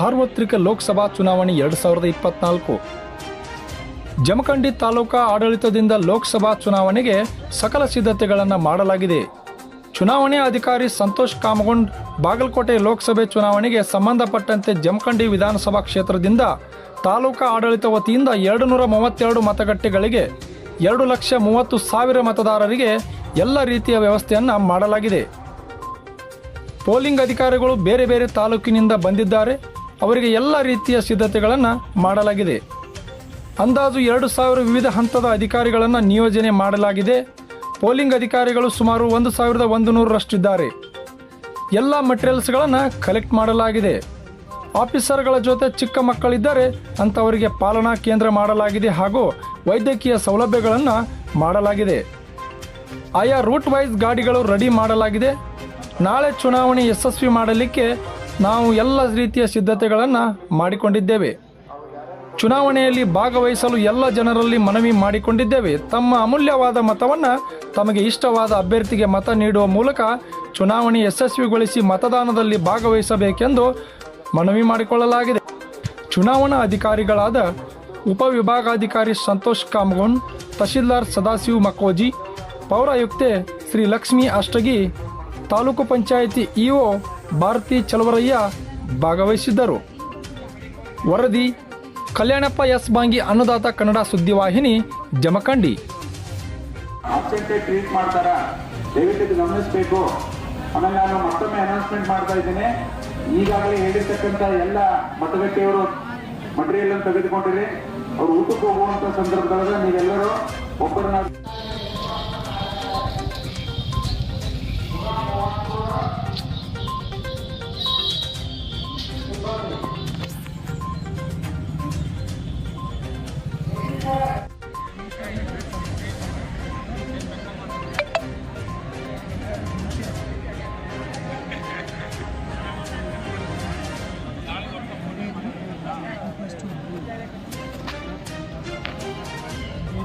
ಸಾರ್ವತ್ರಿಕ ಲೋಕಸಭಾ ಚುನಾವಣೆ ಎರಡು ಸಾವಿರದ ಇಪ್ಪತ್ನಾಲ್ಕು. ಜಮಖಂಡಿ ತಾಲೂಕಾ ಆಡಳಿತದಿಂದ ಲೋಕಸಭಾ ಚುನಾವಣೆಗೆ ಸಕಲ ಸಿದ್ಧತೆಗಳನ್ನು ಮಾಡಲಾಗಿದೆ. ಚುನಾವಣೆ ಅಧಿಕಾರಿ ಸಂತೋಷ್ ಕಾಮಗೊಂಡ್ ಬಾಗಲಕೋಟೆ ಲೋಕಸಭೆ ಚುನಾವಣೆಗೆ ಸಂಬಂಧಪಟ್ಟಂತೆ ಜಮಖಂಡಿ ವಿಧಾನಸಭಾ ಕ್ಷೇತ್ರದಿಂದ ತಾಲೂಕಾ ಆಡಳಿತ ವತಿಯಿಂದ ಎರಡು ನೂರ ಮೂವತ್ತೆರಡು ಮತಗಟ್ಟೆಗಳಿಗೆ ಎರಡು ಲಕ್ಷ ಮೂವತ್ತು ಸಾವಿರ ಮತದಾರರಿಗೆ ಎಲ್ಲ ರೀತಿಯ ವ್ಯವಸ್ಥೆಯನ್ನು ಮಾಡಲಾಗಿದೆ. ಪೋಲಿಂಗ್ ಅಧಿಕಾರಿಗಳು ಬೇರೆ ಬೇರೆ ತಾಲೂಕಿನಿಂದ ಬಂದಿದ್ದಾರೆ. ಅವರಿಗೆ ಎಲ್ಲ ರೀತಿಯ ಸಿದ್ಧತೆಗಳನ್ನು ಮಾಡಲಾಗಿದೆ. ಅಂದಾಜು ಎರಡು ಸಾವಿರ ವಿವಿಧ ಹಂತದ ಅಧಿಕಾರಿಗಳನ್ನು ನಿಯೋಜನೆ ಮಾಡಲಾಗಿದೆ. ಪೋಲಿಂಗ್ ಅಧಿಕಾರಿಗಳು ಸುಮಾರು ಒಂದು ಸಾವಿರದ ಒಂದು ನೂರರಷ್ಟಿದ್ದಾರೆ ಎಲ್ಲ ಮಟೀರಿಯಲ್ಸ್ಗಳನ್ನು ಕಲೆಕ್ಟ್ ಮಾಡಲಾಗಿದೆ. ಆಫೀಸರ್ಗಳ ಜೊತೆ ಚಿಕ್ಕ ಮಕ್ಕಳಿದ್ದರೆ ಅಂಥವರಿಗೆ ಪಾಲನಾ ಕೇಂದ್ರ ಮಾಡಲಾಗಿದೆ ಹಾಗೂ ವೈದ್ಯಕೀಯ ಸೌಲಭ್ಯಗಳನ್ನು ಮಾಡಲಾಗಿದೆ. ಆಯಾ ರೂಟ್ ವೈಸ್ ಗಾಡಿಗಳು ರೆಡಿ ಮಾಡಲಾಗಿದೆ. ನಾಳೆ ಚುನಾವಣೆ ಯಶಸ್ವಿ ಮಾಡಲಿಕ್ಕೆ ನಾವು ಎಲ್ಲ ರೀತಿಯ ಸಿದ್ಧತೆಗಳನ್ನು ಮಾಡಿಕೊಂಡಿದ್ದೇವೆ. ಚುನಾವಣೆಯಲ್ಲಿ ಭಾಗವಹಿಸಲು ಎಲ್ಲ ಜನರಲ್ಲಿ ಮನವಿ ಮಾಡಿಕೊಂಡಿದ್ದೇವೆ. ತಮ್ಮ ಅಮೂಲ್ಯವಾದ ಮತವನ್ನು ತಮಗೆ ಇಷ್ಟವಾದ ಅಭ್ಯರ್ಥಿಗೆ ಮತ ನೀಡುವ ಮೂಲಕ ಚುನಾವಣೆ ಯಶಸ್ವಿಗೊಳಿಸಿ ಮತದಾನದಲ್ಲಿ ಭಾಗವಹಿಸಬೇಕೆಂದು ಮನವಿ ಮಾಡಿಕೊಳ್ಳಲಾಗಿದೆ. ಚುನಾವಣಾ ಅಧಿಕಾರಿಗಳಾದ ಉಪವಿಭಾಗಾಧಿಕಾರಿ ಸಂತೋಷ್ ಕಾಮಗೋನ್ ತಹಶೀಲ್ದಾರ್ ಸದಾಶಿವ್ ಮಕೋಜಿ ಪೌರಾಯುಕ್ತೆ ಶ್ರೀ ಲಕ್ಷ್ಮೀ ಅಷ್ಟಗಿ ತಾಲೂಕು ಪಂಚಾಯಿತಿ ಇಒ ಭಾರತಿ ಚಲವರಯ್ಯ ಭಾಗವಹಿಸಿದ್ದರು. ವರದಿ, ಕಲ್ಯಾಣಪ್ಪ ಎಸ್ ಬಾಂಗಿ ಅನ್ನದಾತ ಕನ್ನಡ ಸುದ್ದಿವಾಹಿನಿ ಜಮಖಂಡಿ. ಟ್ರೀಟ್ ಮಾಡ್ತಾರ. ದಯವಿಟ್ಟು ಗಮನಿಸಬೇಕು. ಆಮೇಲೆ ನಾನು ಮತ್ತೊಮ್ಮೆ ಅನೌನ್ಸ್ಮೆಂಟ್ ಮಾಡ್ತಾ ಇದ್ದೀನಿ. ಈಗಾಗಲೇ ಹೇಳಿರ್ತಕ್ಕಂಥ ಎಲ್ಲ ಮತಗಟ್ಟೆಯವರು ಮಟೀರಿಯಲ್ ಅನ್ನು ತೆಗೆದುಕೊಂಡಿರಿ. ಅವ್ರು ಊಟಕ್ಕೆ ಹೋಗುವಂತ ಸಂದರ್ಭದೊಳಗೆ ನೀವೆಲ್ಲರೂ ಒಬ್ಬರನ್ನ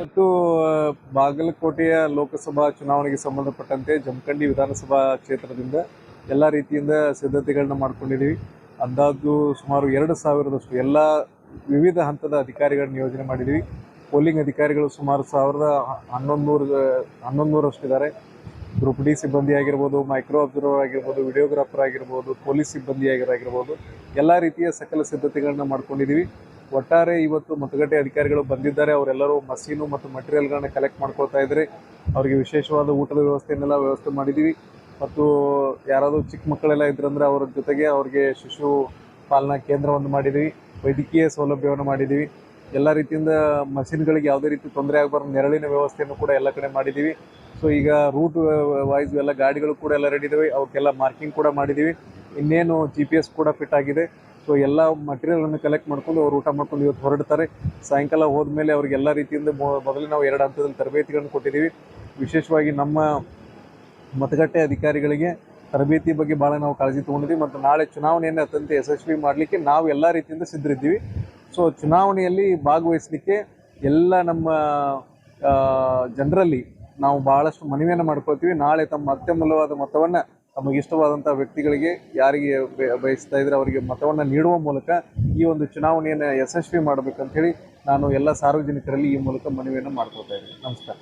ಆ, ಬಾಗಲಕೋಟೆಯ ಲೋಕಸಭಾ ಚುನಾವಣೆಗೆ ಸಂಬಂಧಪಟ್ಟಂತೆ ಜಮಖಂಡಿ ವಿಧಾನಸಭಾ ಕ್ಷೇತ್ರದಿಂದ ಎಲ್ಲ ರೀತಿಯಿಂದ ಸಿದ್ಧತೆಗಳನ್ನ ಮಾಡ್ಕೊಂಡಿದ್ದೀವಿ ಅಂದಾಜು ಸುಮಾರು ಎರಡು ಸಾವಿರದಷ್ಟು ಎಲ್ಲ ವಿವಿಧ ಹಂತದ ಅಧಿಕಾರಿಗಳನ್ನ ನಿಯೋಜನೆ ಮಾಡಿದ್ದೀವಿ ಪೋಲಿಂಗ್ ಅಧಿಕಾರಿಗಳು ಸುಮಾರು ಸಾವಿರದ ಹನ್ನೊಂದು ನೂರು ಹನ್ನೊಂದು ನೂರಷ್ಟಿದ್ದಾರೆ ಗ್ರೂಪ್ ಡಿ ಸಿಬ್ಬಂದಿ ಆಗಿರ್ಬೋದು ಮೈಕ್ರೋ ಅಬ್ಸರ್ವರ್ ಆಗಿರ್ಬೋದು ವಿಡಿಯೋಗ್ರಾಫರ್ ಆಗಿರ್ಬೋದು ಪೊಲೀಸ್ ಸಿಬ್ಬಂದಿ ಆಗಿರ್ಬೋದು ಎಲ್ಲ ರೀತಿಯ ಸಕಲ ಸಿದ್ಧತೆಗಳನ್ನ ಮಾಡ್ಕೊಂಡಿದ್ದೀವಿ ಒಟ್ಟಾರೆ ಇವತ್ತು ಮತಗಟ್ಟೆ ಅಧಿಕಾರಿಗಳು ಬಂದಿದ್ದಾರೆ. ಅವರೆಲ್ಲರೂ ಮಸೀನು ಮತ್ತು ಮಟೀರಿಯಲ್ಗಳನ್ನ ಕಲೆಕ್ಟ್ ಮಾಡ್ಕೊಳ್ತಾ ಇದ್ದಾರೆ. ಅವರಿಗೆ ವಿಶೇಷವಾದ ಊಟದ ವ್ಯವಸ್ಥೆಯನ್ನೆಲ್ಲ ವ್ಯವಸ್ಥೆ ಮಾಡಿದ್ದೀವಿ ಮತ್ತು ಯಾರಾದರೂ ಚಿಕ್ಕ ಮಕ್ಕಳೆಲ್ಲ ಇದ್ರಂದ್ರೆ ಅವರ ಜೊತೆಗೆ ಅವ್ರಿಗೆ ಶಿಶು ಪಾಲನಾ ಕೇಂದ್ರವನ್ನು ಮಾಡಿದ್ದೀವಿ ವೈದ್ಯಕೀಯ ಸೌಲಭ್ಯವನ್ನು ಮಾಡಿದ್ದೀವಿ ಎಲ್ಲ ರೀತಿಯಿಂದ ಮಷಿನ್ಗಳಿಗೆ ಯಾವುದೇ ರೀತಿ ತೊಂದರೆ ಆಗಬಾರ್ದು. ನೆರಳಿನ ವ್ಯವಸ್ಥೆಯನ್ನು ಕೂಡ ಎಲ್ಲ ಕಡೆ ಮಾಡಿದ್ದೀವಿ ಸೊ ಈಗ ರೂಟ್ ವೈಸ್ ಎಲ್ಲ ಗಾಡಿಗಳು ಕೂಡ ಎಲ್ಲ ರೆಡಿ ಇದಾವೆ. ಅವಕ್ಕೆಲ್ಲ ಮಾರ್ಕಿಂಗ್ ಕೂಡ ಮಾಡಿದ್ದೀವಿ ಇನ್ನೇನು ಜಿ ಕೂಡ ಫಿಟ್ ಆಗಿದೆ. ಸೊ ಎಲ್ಲ ಮಟೀರಿಯಲನ್ನು ಕಲೆಕ್ಟ್ ಮಾಡ್ಕೊಂಡು ಅವ್ರು ಊಟ ಮಾಡ್ಕೊಂಡು ಇವತ್ತು ಹೊರಡ್ತಾರೆ. ಸಾಯಂಕಾಲ ಹೋದ್ಮೇಲೆ ಅವ್ರಿಗೆ ಎಲ್ಲ ರೀತಿಯಿಂದ ಮೊದಲು ನಾವು ಎರಡು ಹಂತದಲ್ಲಿ ತರಬೇತಿಗಳನ್ನು ಕೊಟ್ಟಿದ್ದೀವಿ. ವಿಶೇಷವಾಗಿ ನಮ್ಮ ಮತಗಟ್ಟೆ ಅಧಿಕಾರಿಗಳಿಗೆ ತರಬೇತಿ ಬಗ್ಗೆ ಭಾಳ ನಾವು ಕಾಳಜಿ ತೊಗೊಂಡಿದ್ದೀವಿ ಮತ್ತು ನಾಳೆ ಚುನಾವಣೆಯನ್ನು ಅತ್ಯಂತ ಯಶಸ್ವಿ ಮಾಡಲಿಕ್ಕೆ ನಾವು ಎಲ್ಲ ರೀತಿಯಿಂದ ಸಿದ್ಧರಿದ್ದೀವಿ. ಸೊ ಚುನಾವಣೆಯಲ್ಲಿ ಭಾಗವಹಿಸಲಿಕ್ಕೆ ಎಲ್ಲ ನಮ್ಮ ಜನರಲ್ಲಿ ನಾವು ಭಾಳಷ್ಟು ಮನವಿಯನ್ನು ಮಾಡ್ಕೊಳ್ತೀವಿ. ನಾಳೆ ತಮ್ಮ ಅತ್ಯಮೂಲ್ಯವಾದ ಮತವನ್ನು ತಮಗೆ ಇಷ್ಟವಾದಂಥ ವ್ಯಕ್ತಿಗಳಿಗೆ ಯಾರಿಗೆ ಬಯ- ಬಯಸ್ತಾ ಇದ್ರೆ ಅವರಿಗೆ ಮತವನ್ನು ನೀಡುವ ಮೂಲಕ ಈ ಒಂದು ಚುನಾವಣೆಯನ್ನು ಯಶಸ್ವಿ ಮಾಡಬೇಕಂತ ಹೇಳಿ ನಾನು ಎಲ್ಲ ಸಾರ್ವಜನಿಕರಲ್ಲಿ ಈ ಮೂಲಕ ಮನವಿಯನ್ನು ಮಾಡ್ಕೊಳ್ತಾ ಇದ್ದೀನಿ. ನಮಸ್ಕಾರ.